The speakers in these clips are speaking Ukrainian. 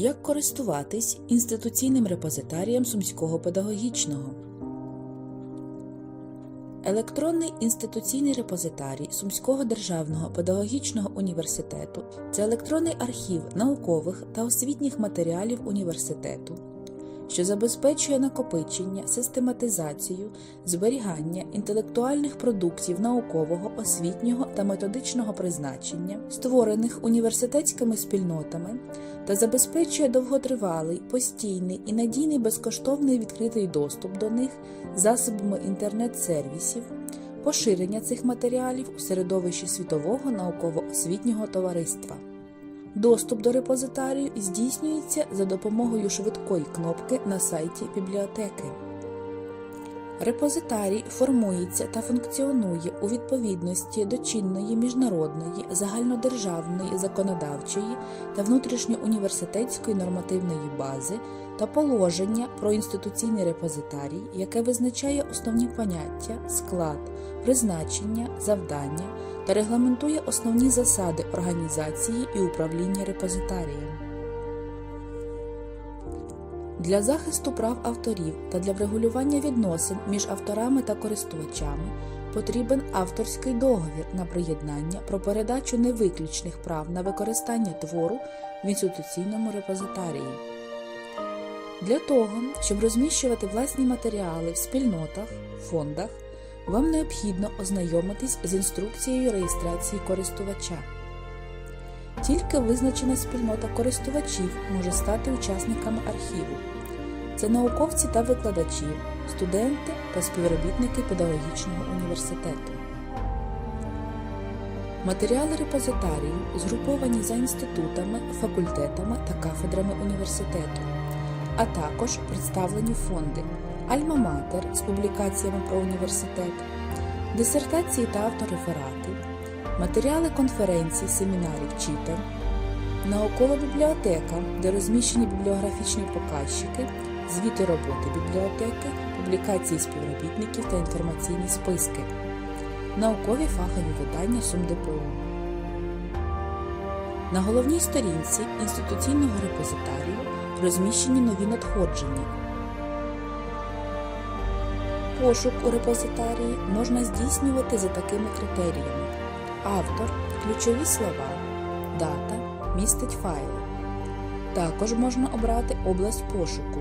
Як користуватись інституційним репозитарієм Сумського педагогічного? Електронний інституційний репозитарій Сумського державного педагогічного університету це електронний архів наукових та освітніх матеріалів університету, що забезпечує накопичення, систематизацію, зберігання інтелектуальних продуктів наукового, освітнього та методичного призначення, створених університетськими спільнотами, та забезпечує довготривалий, постійний і надійний безкоштовний відкритий доступ до них засобами інтернет-сервісів, поширення цих матеріалів у середовищі світового науково-освітнього товариства. Доступ до репозитарію здійснюється за допомогою швидкої кнопки на сайті бібліотеки. Репозитарій формується та функціонує у відповідності до чинної міжнародної, загальнодержавної, законодавчої та внутрішньоуніверситетської нормативної бази та положення про інституційний репозитарій, яке визначає основні поняття, склад, призначення, завдання та регламентує основні засади організації і управління репозитарієм. Для захисту прав авторів та для врегулювання відносин між авторами та користувачами потрібен авторський договір на приєднання про передачу невиключних прав на використання твору в інституційному репозитарії. Для того, щоб розміщувати власні матеріали в спільнотах, фондах, вам необхідно ознайомитись з інструкцією реєстрації користувача. Тільки визначена спільнота користувачів може стати учасниками архіву. Це науковці та викладачі, студенти та співробітники педагогічного університету. Матеріали репозитарію згруповані за інститутами, факультетами та кафедрами університету, а також представлені фонди Альма-Матер з публікаціями про університет, дисертації та автореферати, матеріали конференцій, семінарів, читань, наукова бібліотека, де розміщені бібліографічні показчики, звіти роботи бібліотеки, публікації співробітників та інформаційні списки, наукові фахові видання СумДПУ. На головній сторінці інституційного репозитарію розміщені нові надходження. Пошук у репозитарії можна здійснювати за такими критеріями: автор, ключові слова, дата, містить файли. Також можна обрати область пошуку,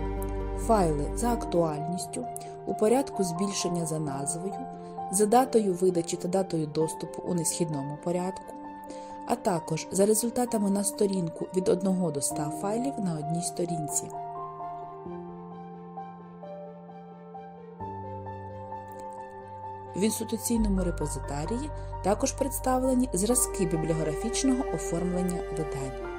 файли за актуальністю, у порядку збільшення за назвою, за датою видачі та датою доступу у несхідному порядку, а також за результатами на сторінку від 1 до 100 файлів на одній сторінці. В інституційному репозитарії також представлені зразки бібліографічного оформлення видань.